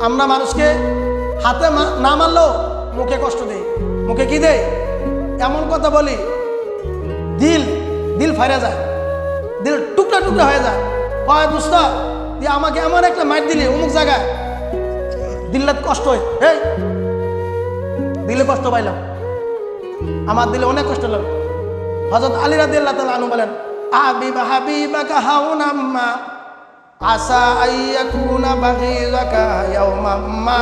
আমরা মানুষকে হাতে না মারলেও মুখে কষ্ট দেই। মুখে কি দেয় এমন কথা বলি, দিল দিল ফাইরা যায়। দিল টুকরা টুকরা হয়ে যায়। কয় দোস্ত তুই আমাকে এমন একটা মাইট দিলি অমুক জায়গায়। দিল্লে কষ্ট হয়। এই দিলে কষ্ট পাইলাম। আমার দিলে অনেক কষ্ট লাগল হজরত আলী রাদি আল্লাহ তালা আনু বলেন আবিবা হাবিবা কাহাউন আম্মা আসা আইয়াকুনা বাগিরাকা ইয়াউমাম্মা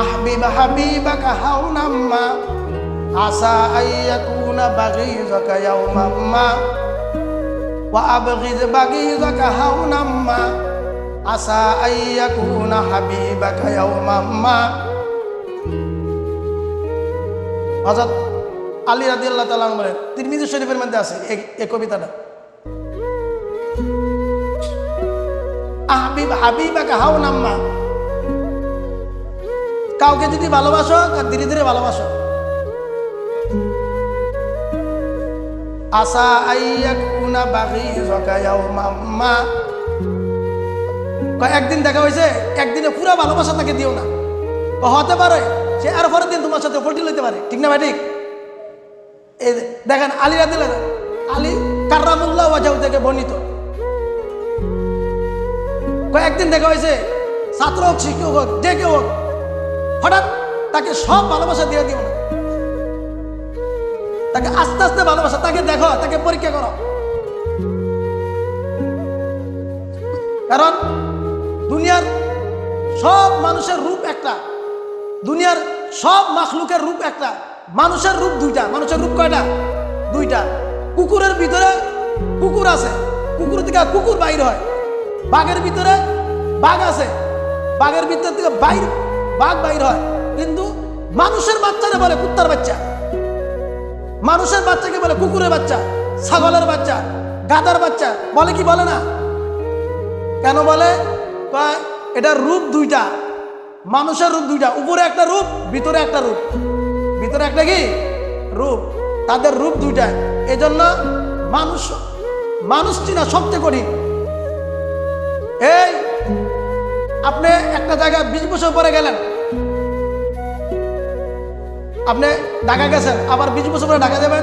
আহবিব হাবিবাকা হাউন আম্মা আসা আইয়াকুনা বাগিরাকা ইয়াউমাম্মা ওয়া আবগিজ বাগিরাকা হাউন আম্মা আসা আইয়াকুনা হাবিবাকা ইয়াউমাম্মা হজরত আলী রাদি আল্লাহ তালা বলেন, তিরমিজি শরীফের মধ্যে আছে এই কবিতাটা। হাবিব হাবিবাকে হাও নাম্মা। কাউকে যদি ভালোবাসো ধীরে ধীরে ভালোবাসো। আসা আইয়া কুনা বাগি মাম্মা একদিন দেখা হয়েছে একদিনে পুরা ভালোবাসা তাকে দিও না। হতে পারে, সে আর পরের দিন তোমার সাথে পল্টি লইতে পারে। ঠিক না ভাই, ঠিক? এই দেখেন, আলী রাদিল আলী কার্রামুল্লাহ ওয়াজাউ থেকে বর্ণিত। কয়েকদিন দেখা হয়েছে। ছাত্র হোক, শিক্ষক হোক, যে কেউ হোক, হঠাৎ তাকে সব ভালোবাসা দিয়ে দিও না। তাকে আস্তে আস্তে ভালোবাসা, তাকে দেখো, তাকে পরীক্ষা করো। কারণ দুনিয়ার সব মানুষের রূপ একটা। দুনিয়ার সব মাখলুকের রূপ একটা। মানুষের রূপ দুইটা। মানুষের রূপ কয়টা? দুইটা। কুকুরের ভিতরে কুকুর আছে। কুকুর থেকে কুকুর বাইর হয়। বাঘের ভিতরে বাঘ আছে। বাঘের ভিতর থেকে বাইর, বাঘ বাইর হয়। কিন্তু মানুষের বাচ্চারে বলে কুত্তার বাচ্চা। মানুষের বাচ্চাকে বলে কুকুরের বাচ্চা, ছাগলের বাচ্চা গাদার বাচ্চা। বলে কি বলে না? কেন বলে? এটার রূপ দুইটা। মানুষের রূপ দুইটা। উপরে একটা রূপ, ভিতরে একটা রূপ। ভিতরে একটা কি? রূপ। তাদের রূপ দুইটা এজন্য মানুষ মানুষ চিনা সবচেয়ে কঠিন। এই, আপনি একটা জায়গায় বিশ বছর পরে গেলেন। আপনি ঢাকা গেছেন, আবার বিশ বছর পরে ঢাকা যাবেন,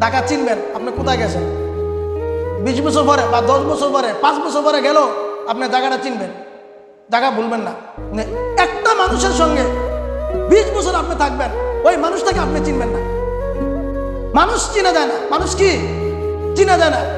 ঢাকা চিনবেন আপনি কোথায় গেছেন। বিশ বছর পরে বা দশ বছর পরে, পাঁচ বছর পরে গেল আপনি জায়গাটা চিনবেন। জায়গা ভুলবেন না। মানে একটা মানুষের সঙ্গে বিশ বছর আপনি থাকবেন, ওই মানুষটাকে আপনি চিনবেন না। মানুষ চিনা যায় না। মানুষ কি? চিনা যায় না।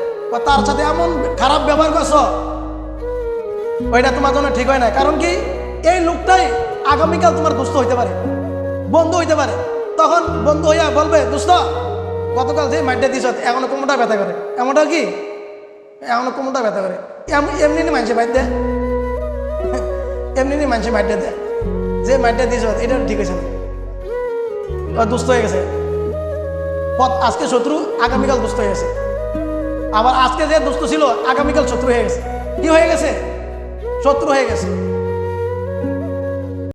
তার সাথে এমন খারাপ ব্যবহার করছ? ওইটা তোমার জন্য ঠিক হয় না কারণ কি? এই লোকটাই আগামীকাল তোমার দুস্থ হইতে পারে, বন্ধু হইতে পারে। তখন বন্ধু হইয়া বলবে দুস্থ গতকাল যে মাইটটা দিছ এখনও কোমরটা ব্যথা করে। এমনটা কি? এখনও কোমরটা ব্যথা করে। এম- এমনি মানছে বাইর দেয় এমনি মানছে মাইটটা দেয় যে মাইটটা দিছ এটা ঠিক হয়েছে না। দুস্থ হয়ে গেছে। আজকে শত্রু আগামীকাল দুস্থ হয়ে গেছে। আবার আজকে যে দুস্থ ছিল, আগামীকাল শত্রু হয়ে গেছে। কি হয়ে গেছে? শত্রু হয়ে গেছে।